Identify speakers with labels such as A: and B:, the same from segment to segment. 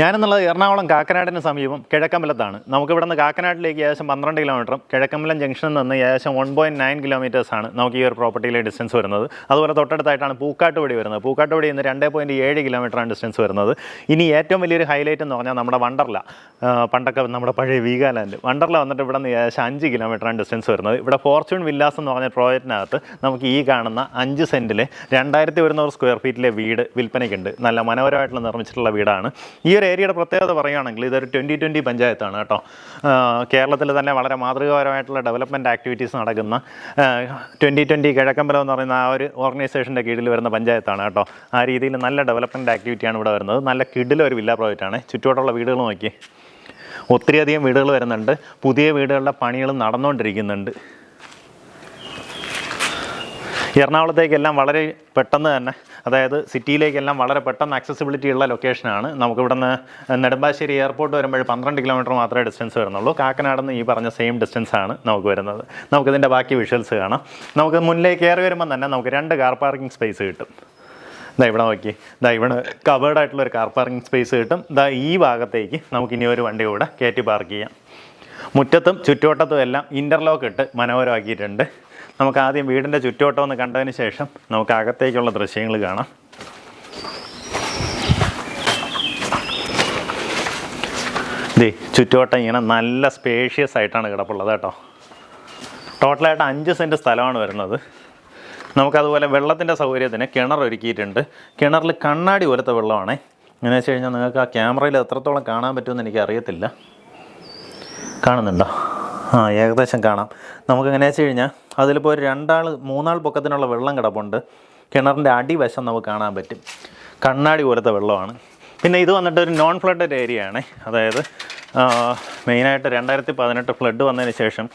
A: ഞാനെന്നുള്ളത് എറണാകുളം കാക്കനാടിന് സമീപം കിഴക്കമ്പലത്താണ്. നമുക്ക് കാക്കനാട്ടിലേക്ക് ഏകദേശം പന്ത്രണ്ട് കിലോമീറ്ററും കിഴക്കമ്പലം ജംഗ്ഷനിൽ നിന്ന് ഏകദേശം വൺ പോയിന്റ് നയൻ കിലോമീറ്റേഴ്സാണ് നമുക്ക് ഈ ഒരു പ്രോപ്പർട്ടിയിലെ ഡിസ്റ്റൻസ് വരുന്നത്. അതുപോലെ തൊട്ടടുത്തായിട്ടാണ് പൂക്കാട്ടുപടി വരുന്നത്. പൂക്കാട്ടുപടി നിന്ന് രണ്ട് പോയിന്റ് ഏഴ് കിലോമീറ്ററാണ് ഡിസ്റ്റൻസ് വരുന്നത്. ഇനി ഏറ്റവും വലിയൊരു ഹൈലൈറ്റ് എന്ന് പറഞ്ഞാൽ നമ്മുടെ വണ്ടർല. പണ്ടൊക്കെ നമ്മുടെ പഴയ വീഗാലാൻഡ് വണ്ടർല വന്നിട്ട് ഇവിടെ നിന്ന് ഏകദേശം അഞ്ച് കിലോമീറ്ററാണ് ഡിസ്റ്റൻസ് വരുന്നത്. ഇവിടെ ഫോർച്യൂൺ വില്ലാസ് എന്ന് പറഞ്ഞ പ്രോജക്റ്റിനകത്ത് നമുക്ക് ഈ കാണുന്ന അഞ്ച് സെന്റിൽ രണ്ടായിരത്തി ഒരുന്നൂറ് സ്ക്വയർ ഫീറ്റിലെ വീട് വിൽപ്പനയ്ക്കുണ്ട്. നല്ല മനോഹരമായിട്ടുള്ള നിർമ്മിച്ചിട്ടുള്ള വീടാണ്. ഈ ഒരു ഏരിയയുടെ പ്രത്യേകത പറയുകയാണെങ്കിൽ ഇതൊരു ട്വന്റി ട്വന്റി പഞ്ചായത്താണ് കേട്ടോ. കേരളത്തിൽ തന്നെ വളരെ മാതൃകാപരമായിട്ടുള്ള ഡെവലപ്മെന്റ് ആക്ടിവിറ്റീസ് നടക്കുന്ന ട്വന്റി ട്വന്റി കിഴക്കമ്പലം എന്ന് പറയുന്ന ആ ഒരു ഓർഗനൈസേഷന്റെ കീഴിൽ വരുന്ന പഞ്ചായത്താണ് കേട്ടോ. ആ രീതിയിൽ നല്ല ഡെവലപ്മെന്റ് ആക്ടിവിറ്റിയാണ് ഇവിടെ വരുന്നത്. നല്ല കിഡിലൊരു വില്ല പ്രോജക്റ്റാണ്. ചുറ്റോട്ടുള്ള വീടുകൾ നോക്കി. ഒത്തിരിയധികം വീടുകൾ വരുന്നുണ്ട്. പുതിയ വീടുകളുടെ പണികൾ നടന്നുകൊണ്ടിരിക്കുന്നുണ്ട്. എറണാകുളത്തേക്കെല്ലാം വളരെ പെട്ടെന്ന് തന്നെ അതായത് സിറ്റിയിലേക്കെല്ലാം വളരെ പെട്ടെന്ന് ആക്സസിബിലിറ്റി ഉള്ള ലൊക്കേഷനാണ് നമുക്കിവിടുന്ന് നെടുമ്പാശ്ശേരി എയർപോർട്ട് വരുമ്പോൾ പന്ത്രണ്ട് കിലോമീറ്റർ മാത്രമേ ഡിസ്റ്റൻസ് വരുന്നുള്ളൂ. കാക്കനാട് നിന്ന് ഈ പറഞ്ഞ സെയിം ഡിസ്റ്റൻസ് ആണ് നമുക്ക് വരുന്നത്. നമുക്കിതിന്റെ ബാക്കി വിഷ്വൽസ് കാണാം. നമുക്ക് മുന്നിലേക്ക് കയറി വരുമ്പോൾ തന്നെ നമുക്ക് രണ്ട് കാർ പാർക്കിംഗ് സ്പേസ് കിട്ടും. ഇതാ ഇവിടെ നോക്കി. ഇതാ ഇവിടെ കവേർഡ് ആയിട്ടുള്ള ഒരു കാർ പാർക്കിംഗ് സ്പേസ് കിട്ടും. ഇതാ ഈ ഭാഗത്തേക്ക് നമുക്ക് ഇനി ഒരു വണ്ടി കൂടെ കയറ്റി പാർക്ക് ചെയ്യാം. മുറ്റത്തും ചുറ്റുവട്ടത്തും എല്ലാം ഇന്റർലോക്ക് ഇട്ട് മനോഹരമാക്കിയിട്ടുണ്ട്. നമുക്ക് ആദ്യം വീടിന്റെ ചുറ്റോട്ടം ഒന്ന് കണ്ടതിന് ശേഷം നമുക്ക് അകത്തേക്കുള്ള ദൃശ്യങ്ങൾ കാണാം. ദേ ചുറ്റോട്ടം ഇങ്ങനെ നല്ല സ്പേഷ്യസ് ആയിട്ടാണ് കിടപ്പുള്ളത് കേട്ടോ. ടോട്ടലായിട്ട് അഞ്ച് സെന്റ് സ്ഥലമാണ് വരുന്നത്. നമുക്കതുപോലെ വെള്ളത്തിന്റെ സൗകര്യത്തിന് കിണർ ഒരുക്കിയിട്ടുണ്ട്. കിണറിൽ കണ്ണാടി പോലത്തെ വെള്ളമാണ്. എങ്ങനെ വെച്ച് കഴിഞ്ഞാൽ നിങ്ങൾക്ക് ആ ക്യാമറയിൽ എത്രത്തോളം കാണാൻ പറ്റുമെന്ന് എനിക്ക് അറിയത്തില്ല കാണുന്നുണ്ടോ? ആ ഏകദേശം കാണാം. നമുക്ക് എങ്ങനെയാ വെച്ച് കഴിഞ്ഞാൽ അതിലിപ്പോൾ ഒരു രണ്ടാൾ മൂന്നാൾ പൊക്കത്തിനുള്ള വെള്ളം കിടപ്പുണ്ട്. കിണറിന്റെ അടിവശം നമുക്ക് കാണാൻ പറ്റും. കണ്ണാടി പോലത്തെ വെള്ളമാണ്. പിന്നെ ഇത് വന്നിട്ട് ഒരു നോൺ ഫ്ലഡഡ് ഏരിയ ആണ്. അതായത് മെയിനായിട്ട് രണ്ടായിരത്തി പതിനെട്ട് ഫ്ലഡ് വന്നതിന് ശേഷം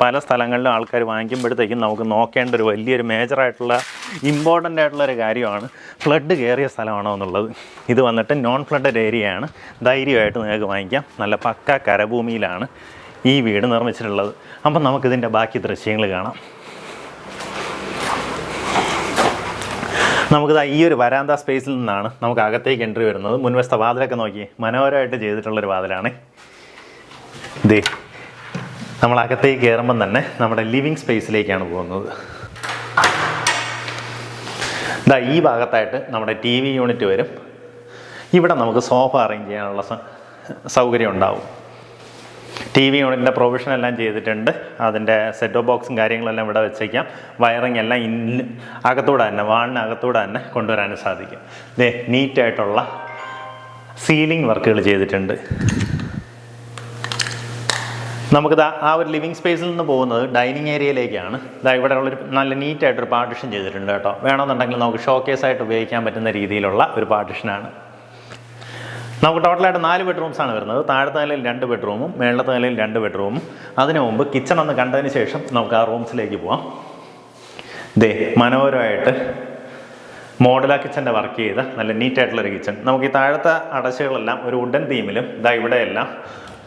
A: പല സ്ഥലങ്ങളിലും ആൾക്കാർ വാങ്ങിക്കുമ്പോഴത്തേക്കും നമുക്ക് നോക്കേണ്ട ഒരു വലിയൊരു മേജറായിട്ടുള്ള ഇമ്പോർട്ടന്റ് ആയിട്ടുള്ള ഒരു കാര്യമാണ് ഫ്ലഡ് കയറിയ സ്ഥലമാണോ എന്നുള്ളത്. ഇത് വന്നിട്ട് നോൺ ഫ്ലഡഡ് ഏരിയയാണ് ധൈര്യമായിട്ട് നിങ്ങൾക്ക് വാങ്ങിക്കാം. നല്ല പക്ക കരഭൂമിയിലാണ്. ഈ വീട് നിർമ്മിച്ചിട്ടുള്ളത്. അപ്പം നമുക്കിതിന്റെ ബാക്കി ദൃശ്യങ്ങൾ കാണാം. നമുക്കിത് ഈ ഒരു വരാന്ത സ്പേസിൽ നിന്നാണ് നമുക്ക് അകത്തേക്ക് എൻട്രി വരുന്നത്. മുൻവശത്തെ വാതിലൊക്കെ നോക്കി. മനോഹരമായിട്ട് ചെയ്തിട്ടുള്ളൊരു വാതിലാണ്. ദേ നമ്മൾ അകത്തേക്ക് കയറുമ്പം തന്നെ നമ്മുടെ ലിവിങ് സ്പേസിലേക്കാണ് പോകുന്നത്. ഇതാ ഈ ഭാഗത്തായിട്ട് നമ്മുടെ ടി വി യൂണിറ്റ് വരും. ഇവിടെ നമുക്ക് സോഫ അറേഞ്ച് ചെയ്യാനുള്ള സൗകര്യം ഉണ്ടാവും. ടി വി യൂണിറ്റിന്റെ പ്രൊവിഷൻ എല്ലാം ചെയ്തിട്ടുണ്ട്. അതിന്റെ സെറ്റ് ഓഫ് ബോക്സും കാര്യങ്ങളെല്ലാം ഇവിടെ വെച്ചേക്കാം. വയറിങ് എല്ലാം ഇൻ അകത്തൂടെ തന്നെ വാളിനകത്തൂടെ തന്നെ കൊണ്ടുവരാനും സാധിക്കും. ഇതേ നീറ്റായിട്ടുള്ള സീലിംഗ് വർക്കുകൾ ചെയ്തിട്ടുണ്ട്. നമുക്കിത് ആ ഒരു ലിവിങ് സ്പേസിൽ നിന്ന് പോകുന്നത് ഡൈനിങ് ഏരിയയിലേക്കാണ് ഇതാ ഇവിടെ ഉള്ളൊരു നല്ല നീറ്റായിട്ടൊരു പാർട്ടിഷൻ ചെയ്തിട്ടുണ്ട് കേട്ടോ. വേണമെന്നുണ്ടെങ്കിൽ നമുക്ക് ഷോക്കേസ് ആയിട്ട് ഉപയോഗിക്കാൻ പറ്റുന്ന രീതിയിലുള്ള ഒരു പാർട്ടിഷനാണ് നമുക്ക് ടോട്ടലായിട്ട് നാല് ബെഡ്റൂംസ് ആണ് വരുന്നത്. താഴത്തെ നിലയിൽ രണ്ട് ബെഡ്റൂമും മേളത്തെ നിലയിൽ രണ്ട് ബെഡ്റൂമും അതിനു മുമ്പ് കിച്ചൺ ഒന്ന് കണ്ടതിന് ശേഷം നമുക്ക് ആ റൂംസിലേക്ക് പോവാം. ദേ മനോഹരമായിട്ട് മോഡല കിച്ചന്റെ വർക്ക് ചെയ്ത നല്ല നീറ്റായിട്ടുള്ളൊരു കിച്ചൺ നമുക്ക് ഈ താഴത്തെ അടച്ചുകളെല്ലാം ഒരു വുഡൻ തീമിലും ഇതാ ഇവിടെയെല്ലാം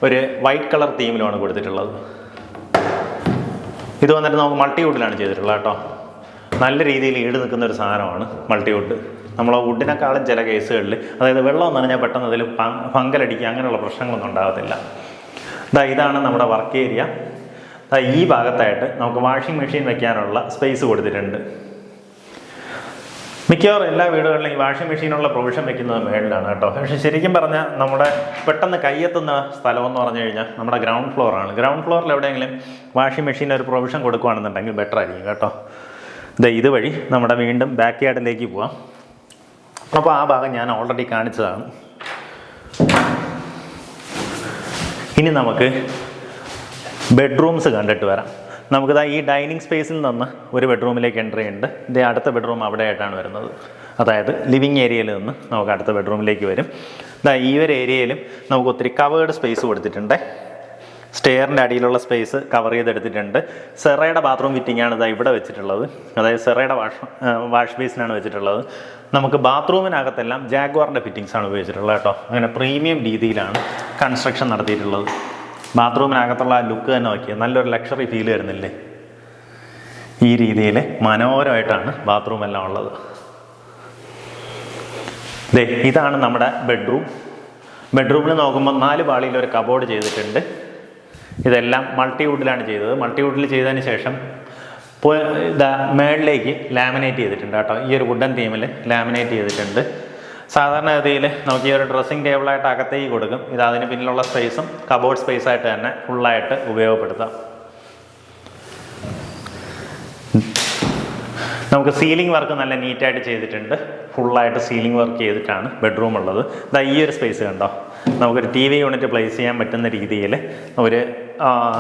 A: ഒരു വൈറ്റ് കളർ തീമിലുമാണ് കൊടുത്തിട്ടുള്ളത്. ഇത് വന്നിട്ട് നമുക്ക് മൾട്ടിവുഡിലാണ് ചെയ്തിട്ടുള്ളത് കേട്ടോ. നല്ല രീതിയിൽ ഈട് നിൽക്കുന്ന ഒരു സാധനമാണ് മൾട്ടിവുഡ് നമ്മൾ വുഡിനെക്കാളും ചില കേസുകളിൽ അതായത് വെള്ളം നനഞ്ഞാൽ പെട്ടെന്ന് അതിൽ ഫങ്കലടിക്കുക അങ്ങനെയുള്ള പ്രശ്നങ്ങളൊന്നും ഉണ്ടാകത്തില്ല. ഇതാ ഇതാണ് നമ്മുടെ വർക്ക് ഏരിയ ഈ ഭാഗത്തായിട്ട് നമുക്ക് വാഷിംഗ് മെഷീൻ വെക്കാനുള്ള സ്പേസ് കൊടുത്തിട്ടുണ്ട്. മിക്കവാറും എല്ലാ വീടുകളിലും ഈ വാഷിംഗ് മെഷീനുള്ള പ്രൊവിഷൻ വെക്കുന്നത് മേളിലാണ് കേട്ടോ. പക്ഷേ ശരിക്കും പറഞ്ഞാൽ നമ്മുടെ പെട്ടെന്ന് കയ്യെത്തുന്ന സ്ഥലം എന്ന് പറഞ്ഞു കഴിഞ്ഞാൽ നമ്മുടെ ഗ്രൗണ്ട് ഫ്ലോറാണ് ഗ്രൗണ്ട് ഫ്ലോറിൽ എവിടെയെങ്കിലും വാഷിംഗ് മെഷീൻ ഒരു പ്രൊവിഷൻ കൊടുക്കുകയാണെന്നുണ്ടെങ്കിൽ ബെറ്റർ ആയിരിക്കും കേട്ടോ. ഇത് ഇതുവഴി നമ്മുടെ വീണ്ടും ബാക്ക് യാർഡിലേക്ക് പോവാം. അപ്പോൾ ആ ഭാഗം ഞാൻ ഓൾറെഡി കാണിച്ചതാണ്. ഇനി നമുക്ക് ബെഡ്റൂംസ് കണ്ടിട്ട് വരാം. നമുക്കിതാ ഈ ഡൈനിങ് സ്പേസിൽ നിന്ന് ഒരു ബെഡ്റൂമിലേക്ക് എൻട്രി ഉണ്ട്. ഇതേ അടുത്ത ബെഡ്റൂം അവിടെ ആയിട്ടാണ് വരുന്നത്. അതായത് ലിവിങ് ഏരിയയിൽ നിന്ന് നമുക്ക് അടുത്ത ബെഡ്റൂമിലേക്ക് വരും. ഇതാ ഈ ഒരു ഏരിയയിലും നമുക്ക് ഒത്തിരി കവേർഡ് സ്പേസ് കൊടുത്തിട്ടുണ്ട്. സ്റ്റെയറിന്റെ അടിയിലുള്ള സ്പേസ് കവർ ചെയ്തെടുത്തിട്ടുണ്ട്. സെറയുടെ ബാത്റൂം ഫിറ്റിംഗ് ആണ് ഇതാ ഇവിടെ വെച്ചിട്ടുള്ളത്. അതായത് സെറയുടെ വാഷ് വാഷ് ബേസിനാണ് വെച്ചിട്ടുള്ളത്. നമുക്ക് ബാത്റൂമിനകത്തെല്ലാം ജാഗ്വാറിന്റെ ഫിറ്റിങ്സ് ആണ് ഉപയോഗിച്ചിട്ടുള്ളത് കേട്ടോ. അങ്ങനെ പ്രീമിയം രീതിയിലാണ് കൺസ്ട്രക്ഷൻ നടത്തിയിട്ടുള്ളത്. ബാത്റൂമിനകത്തുള്ള ആ ലുക്ക് തന്നെ നോക്കിയാൽ നല്ലൊരു ലക്ഷറി ഫീൽ വരുന്നില്ലേ? ഈ രീതിയിൽ മനോഹരമായിട്ടാണ് ബാത്റൂം എല്ലാം ഉള്ളത്. ദേ ഇതാണ് നമ്മുടെ ബെഡ്റൂം. ബെഡ്റൂമിൽ നോക്കുമ്പോൾ നാല് പാളിയിൽ ഒരു കബോർഡ് ചെയ്തിട്ടുണ്ട്. ഇതെല്ലാം മൾട്ടിവുഡിലാണ് ചെയ്തത്. മൾട്ടിവുഡിൽ ചെയ്തതിന് ശേഷം ഇതാ മേളിലേക്ക് ലാമിനേറ്റ് ചെയ്തിട്ടുണ്ട് കേട്ടോ. ഈ ഒരു വുഡൻ തീമിൽ ലാമിനേറ്റ് ചെയ്തിട്ടുണ്ട്. സാധാരണഗതിയിൽ നമുക്ക് ഈ ഒരു ഡ്രസ്സിങ് ടേബിളായിട്ട് അകത്തേക്ക് കൊടുക്കും. ഇത് അതിന് പിന്നിലുള്ള സ്പേസും കബോർഡ് സ്പേസായിട്ട് തന്നെ ഫുള്ളായിട്ട് ഉപയോഗപ്പെടുത്താം. നമുക്ക് സീലിംഗ് വർക്ക് നല്ല നീറ്റായിട്ട് ചെയ്തിട്ടുണ്ട്. ഫുള്ളായിട്ട് സീലിംഗ് വർക്ക് ചെയ്തിട്ടാണ് ബെഡ്റൂം ഉള്ളത്. ഇതാ ഈ ഒരു സ്പേസ് കണ്ടോ. നമുക്കൊരു ടി വി യൂണിറ്റ് പ്ലേസ് ചെയ്യാൻ പറ്റുന്ന രീതിയിൽ ഒരു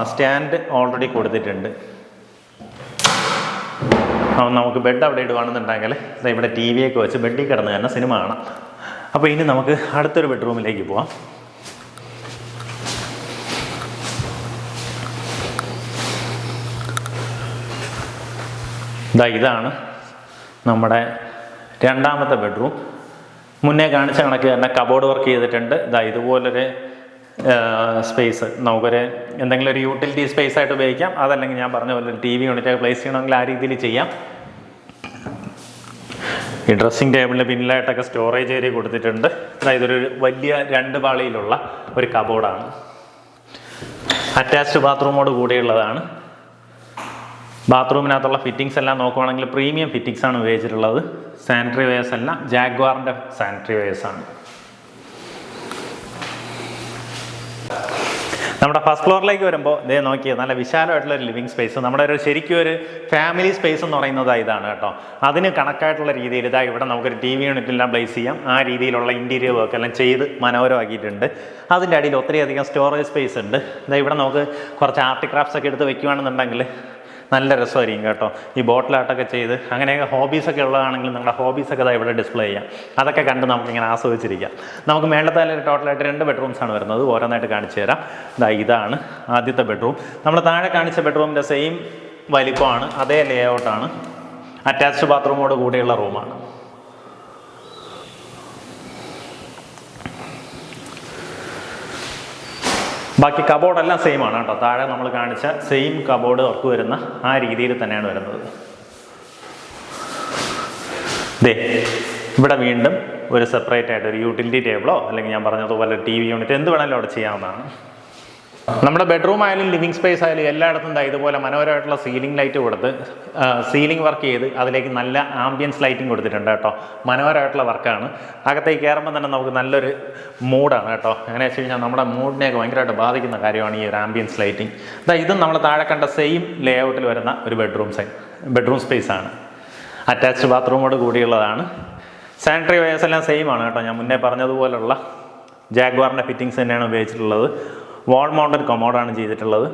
A: സ്റ്റാൻഡ് ഓൾറെഡി കൊടുത്തിട്ടുണ്ട്. അപ്പം നമുക്ക് ബെഡ് അവിടെ ഇടുവാണെന്നുണ്ടെങ്കിൽ ഇവിടെ ടി വി ഒക്കെ വെച്ച് ബെഡിൽ കിടന്ന് തന്നെ സിനിമ കാണാം. അപ്പോൾ ഇനി നമുക്ക് അടുത്തൊരു ബെഡ്റൂമിലേക്ക് പോവാം. ഇതാ ഇതാണ് നമ്മുടെ രണ്ടാമത്തെ ബെഡ്റൂം മുന്നേ കാണിച്ച കണക്ക് തന്നെ കബോർഡ് വർക്ക് ചെയ്തിട്ടുണ്ട്. ഇതാ ഇതുപോലൊരു സ്പേസ് നമുക്കൊരു എന്തെങ്കിലും ഒരു യൂട്ടിലിറ്റി സ്പേസ് ആയിട്ട് ഉപയോഗിക്കാം. അതല്ലെങ്കിൽ ഞാൻ പറഞ്ഞ പോലെ ടി വി യൂണിറ്റ് പ്ലേസ് ചെയ്യണമെങ്കിൽ ആ രീതിയിൽ ചെയ്യാം. ഈ ഡ്രസ്സിങ് ടേബിളിന് പിന്നിലായിട്ടൊക്കെ സ്റ്റോറേജ് ഏരിയ കൊടുത്തിട്ടുണ്ട്. അതായത് ഒരു വലിയ രണ്ട് പാളിയിലുള്ള ഒരു കബോർഡാണ് അറ്റാച്ച്ഡ് ബാത്റൂമോട് കൂടിയുള്ളതാണ്. ബാത്റൂമിനകത്തുള്ള ഫിറ്റിങ്സ് എല്ലാം നോക്കുവാണെങ്കിൽ പ്രീമിയം ഫിറ്റിങ്സ് ആണ് ഉപയോഗിച്ചിട്ടുള്ളത്. സാനിറ്ററി വെയേഴ്സ് എല്ലാം ജാഗ്വാറിന്റെ സാനിറ്ററി വെയേഴ്സ് ആണ്. നമ്മുടെ ഫസ്റ്റ് ഫ്ലോറിലേക്ക് വരുമ്പോൾ ഇതേ നോക്കി നല്ല വിശാലമായിട്ടുള്ള ഒരു ലിവിങ് സ്പേസ് നമ്മുടെ ഒരു ശരിക്കും ഒരു ഫാമിലി സ്പേസ് എന്ന് പറയുന്നത് ഇതാണ് കേട്ടോ. അതിന് കണക്കായിട്ടുള്ള രീതിയിൽ ഇതാ ഇവിടെ നമുക്കൊരു ടി വി യൂണിറ്റെല്ലാം പ്ലേസ് ചെയ്യാം. ആ രീതിയിലുള്ള ഇന്റീരിയർ വർക്ക് എല്ലാം ചെയ്ത് മനോഹരമാക്കിയിട്ടുണ്ട്. അതിന്റെ അടിയിൽ ഒത്തിരി അധികം സ്റ്റോറേജ് സ്പേസ് ഉണ്ട്. ഇതാ ഇവിടെ നമുക്ക് കുറച്ച് ആർട്ട് ക്രാഫ്റ്റ്സ് ഒക്കെ എടുത്ത് വെക്കുകയാണെന്നുണ്ടെങ്കിൽ നല്ല രസമായിരിക്കും കേട്ടോ. ഈ ബോട്ടിലാട്ടൊക്കെ ചെയ്ത് അങ്ങനെയൊക്കെ ഹോബീസൊക്കെ ഉള്ളതാണെങ്കിൽ നിങ്ങളുടെ ഹോബീസൊക്കെ ഇതാ ഇവിടെ ഡിസ്പ്ലേ ചെയ്യാം. അതൊക്കെ കണ്ട് നമുക്കിങ്ങനെ ആസ്വദിച്ചിരിക്കാം. നമുക്ക് മേളത്തെ ടോട്ടലായിട്ട് രണ്ട് ബെഡ്റൂംസ് ആണ് വരുന്നത്. ഓരോന്നായിട്ട് കാണിച്ചു തരാം. ഇതാ ഇതാണ് ആദ്യത്തെ ബെഡ്റൂം. നമ്മൾ താഴെ കാണിച്ച ബെഡ്റൂമിന്റെ സെയിം വലിപ്പമാണ്. അതേ ലേ ഔട്ടാണ് അറ്റാച്ച്ഡ് ബാത്റൂമോട് കൂടിയുള്ള റൂമാണ് ബാക്കി കബോർഡ് എല്ലാം സെയിം ആണ് കേട്ടോ. താഴെ നമ്മൾ കാണിച്ച സെയിം കബോർഡ് ഉറപ്പ് വരുന്ന ആ രീതിയിൽ തന്നെയാണ് വരുന്നത്. ദേ ഇവിടെ വീണ്ടും ഒരു സെപ്പറേറ്റ് ആയിട്ട് ഒരു യൂട്ടിലിറ്റി ടേബിളോ അല്ലെങ്കിൽ ഞാൻ പറഞ്ഞതുപോലെ ടി വി യൂണിറ്റ് എന്ത് വേണമെങ്കിലും അവിടെ ചെയ്യാവുന്നതാണ്. നമ്മുടെ ബെഡ്റൂം ആയാലും ലിവിങ് സ്പേസ് ആയാലും എല്ലായിടത്തും ദാ ഇതുപോലെ മനോഹരമായിട്ടുള്ള സീലിംഗ് ലൈറ്റ് കൊടുത്ത് സീലിംഗ് വർക്ക് ചെയ്ത് അതിലേക്ക് നല്ല ആംബിയൻസ് ലൈറ്റിംഗ് കൊടുത്തിട്ടുണ്ട് കേട്ടോ. മനോഹരമായിട്ടുള്ള വർക്കാണ് അകത്തേക്ക് കയറുമ്പോൾ തന്നെ നമുക്ക് നല്ലൊരു മൂഡാണ് കേട്ടോ. അങ്ങനെ വെച്ച് കഴിഞ്ഞാൽ നമ്മുടെ മൂഡിനെയൊക്കെ ഭയങ്കരമായിട്ട് ബാധിക്കുന്ന കാര്യമാണ് ഈ ഒരു ആംബിയൻസ് ലൈറ്റിംഗ് ഇതാ ഇതും നമ്മൾ താഴെ കണ്ട സെയിം ലേ ഔട്ടിൽ വരുന്ന ഒരു ബെഡ്റൂം സൈ ബെഡ്റൂം സ്പേസ് ആണ്. അറ്റാച്ച്ഡ് ബാത്റൂമോട് കൂടിയുള്ളതാണ്. സാനിറ്ററി വെയേഴ്സ് എല്ലാം സെയിം ആണ് കേട്ടോ. ഞാൻ മുന്നേ പറഞ്ഞതുപോലുള്ള ജാഗ്വാറിന്റെ ഫിറ്റിങ്സ് തന്നെയാണ് ഉപയോഗിച്ചിട്ടുള്ളത്. വാൾ മൗണ്ടൻ കൊമോഡാണ് ചെയ്തിട്ടുള്ളത്.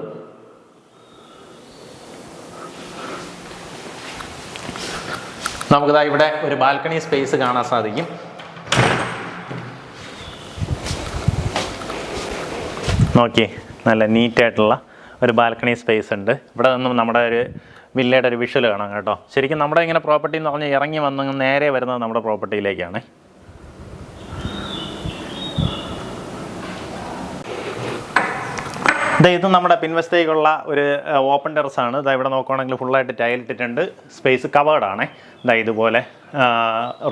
A: നമുക്കിതാ ഇവിടെ ഒരു ബാൽക്കണി സ്പേസ് കാണാൻ സാധിക്കും. നോക്കി നല്ല നീറ്റായിട്ടുള്ള ഒരു ബാൽക്കണി സ്പേസ് ഉണ്ട്. ഇവിടെ നിന്നും നമ്മുടെ ഒരു വില്ലയുടെ ഒരു വിഷ്വൽ കാണാം കേട്ടോ. ശരിക്കും നമ്മുടെ ഇങ്ങനെ പ്രോപ്പർട്ടി എന്ന് പറഞ്ഞാൽ ഇറങ്ങി വന്ന് നേരെ വരുന്നത് നമ്മുടെ പ്രോപ്പർട്ടിയിലേക്കാണ് ഇത് നമ്മുടെ പിൻവശത്തേക്കുള്ള ഒരു ഓപ്പൺ ടെറസ് ആണ്. ഇതാ ഇവിടെ നോക്കുകയാണെങ്കിൽ ഫുള്ളായിട്ട് ടൈൽ ഇട്ടിട്ടുണ്ട്. സ്പേസ് കവേർഡ് ആണ്. ഇതാ ഇതുപോലെ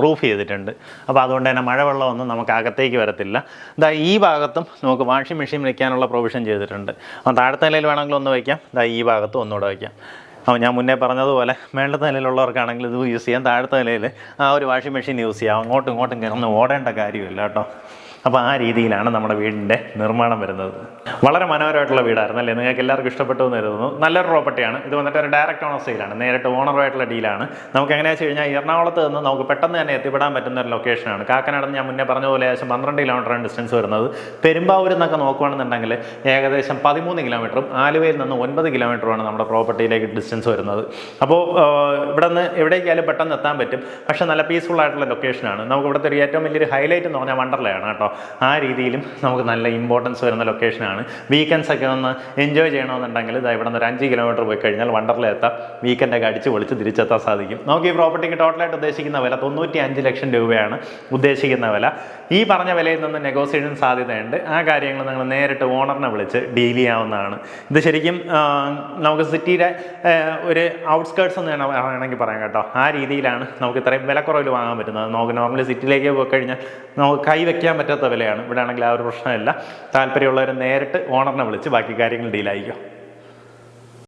A: റൂഫ് ചെയ്തിട്ടുണ്ട്. അപ്പോൾ അതുകൊണ്ട് തന്നെ മഴവെള്ളമൊന്നും നമുക്ക് അകത്തേക്ക് വരത്തില്ല. ഇതാ ഈ ഭാഗത്തും നമുക്ക് വാഷിംഗ് മെഷീൻ വെക്കാനുള്ള പ്രൊവിഷൻ ചെയ്തിട്ടുണ്ട്. അപ്പോൾ താഴത്തെ നിലയിൽ വേണമെങ്കിൽ ഒന്ന് വയ്ക്കാം ഇതാ ഈ ഭാഗത്തും ഒന്നുകൂടെ വയ്ക്കാം അപ്പോൾ ഞാൻ മുന്നേ പറഞ്ഞതുപോലെ മേളത്തെ നിലയിലുള്ളവർക്കാണെങ്കിൽ ഇത് യൂസ് ചെയ്യാം. താഴത്തെ നിലയിൽ ആ ഒരു വാഷിംഗ് മെഷീൻ യൂസ് ചെയ്യാം. അങ്ങോട്ടും ഇങ്ങോട്ടും കിടന്ന് ഓടേണ്ട കാര്യമില്ല കേട്ടോ. അപ്പോൾ ആ രീതിയിലാണ് നമ്മുടെ വീടിന്റെ നിർമ്മാണം വരുന്നത്. വളരെ മനോഹരമായിട്ടുള്ള വീടായിരുന്നു അല്ലേ? നിങ്ങൾക്ക് എല്ലാവർക്കും ഇഷ്ടപ്പെട്ടു എന്ന് കരുതുന്നു. നല്ലൊരു പ്രോപ്പർട്ടിയാണ് ഇത് വന്നിട്ട് ഒരു ഡയറക്റ്റ് ഓണർ സെയിലാണ് നേരിട്ട് ഓണറുമായിട്ടുള്ള ഡീലാണ് നമുക്ക് എങ്ങനെയാ വെച്ച് കഴിഞ്ഞാൽ എറണാകുളത്ത് നിന്ന് നമുക്ക് പെട്ടെന്ന് തന്നെ എത്തിപ്പെടാൻ പറ്റുന്ന ഒരു ലൊക്കേഷനാണ് കാക്കനാട് ഞാൻ മുന്നേ പറഞ്ഞ പോലെ ഏകദേശം പന്ത്രണ്ട് കിലോമീറ്ററാണ് ഡിസ്റ്റൻസ് വരുന്നത്. പെരുമ്പാവൂരിൽ നിന്നൊക്കെ നോക്കുകയാണെന്നുണ്ടെങ്കിൽ ഏകദേശം പതിമൂന്ന് കിലോമീറ്ററും ആലുവയിൽ നിന്ന് ഒൻപത് കിലോമീറ്ററുമാണ് നമ്മുടെ പ്രോപ്പർട്ടിയിലേക്ക് ഡിസ്റ്റൻസ് വരുന്നത്. അപ്പോൾ ഇവിടെ നിന്ന് എവിടേക്കായാലും പെട്ടെന്ന് എത്താൻ പറ്റും. പക്ഷേ നല്ല പീസ്ഫുൾ ആയിട്ടുള്ള ലൊക്കേഷനാണ് നമുക്ക് ഇവിടുത്തെ ഒരു ഏറ്റവും വലിയൊരു ഹൈലൈറ്റ് എന്ന് പറഞ്ഞാൽ വണ്ടർലയാണ് കേട്ടോ. ആ രീതിയിലും നമുക്ക് നല്ല ഇമ്പോർട്ടൻസ് വരുന്ന ലൊക്കേഷനാണ് വീക്കെൻഡ്സ് ഒക്കെ ഒന്ന് എൻജോയ് ചെയ്യണമെന്നുണ്ടെങ്കിൽ ഇതാ ഇവിടെ നിന്ന് ഒരു അഞ്ച് കിലോമീറ്റർ പോയി കഴിഞ്ഞാൽ വണ്ടർല എത്താം. വീക്കെൻഡൊക്കെ അടിച്ച് പൊളിച്ച് തിരിച്ചെത്താൻ സാധിക്കും. നമുക്ക് ഈ പ്രോപ്പർട്ടിക്ക് ടോട്ടലായിട്ട് ഉദ്ദേശിക്കുന്ന വില തൊണ്ണൂറ്റി അഞ്ച് ലക്ഷം രൂപയാണ് ഉദ്ദേശിക്കുന്ന വില. ഈ പറഞ്ഞ വിലയിൽ നിന്ന് നെഗോസിയേഷൻ സാധ്യതയുണ്ട്. ആ കാര്യങ്ങൾ നിങ്ങൾ നേരിട്ട് ഓണറിനെ വിളിച്ച് ഡീൽ ചെയ്യാവുന്നതാണ്. ഇത് ശരിക്കും നമുക്ക് സിറ്റിയുടെ ഒരു ഔട്ട്സ്കേർട്സ് എന്ന് വേണം- വേണമെങ്കിൽ പറയാം കേട്ടോ. ആ രീതിയിലാണ് നമുക്ക് ഇത്രയും വിലക്കുറവിൽ വാങ്ങാൻ പറ്റുന്നത്. നമുക്ക് നോർമലി സിറ്റിയിലേക്ക് പോയി കഴിഞ്ഞാൽ നമുക്ക് കൈ വെക്കാൻ പറ്റാത്ത വിലയാണ്. ഇവിടെ ആണെങ്കിൽ ആ ഒരു പ്രശ്നമില്ല. താല്പര്യമുള്ളവർ നേരിട്ട് ഓണറിനെ വിളിച്ച് ബാക്കി കാര്യങ്ങൾ ഡീലായിക്കും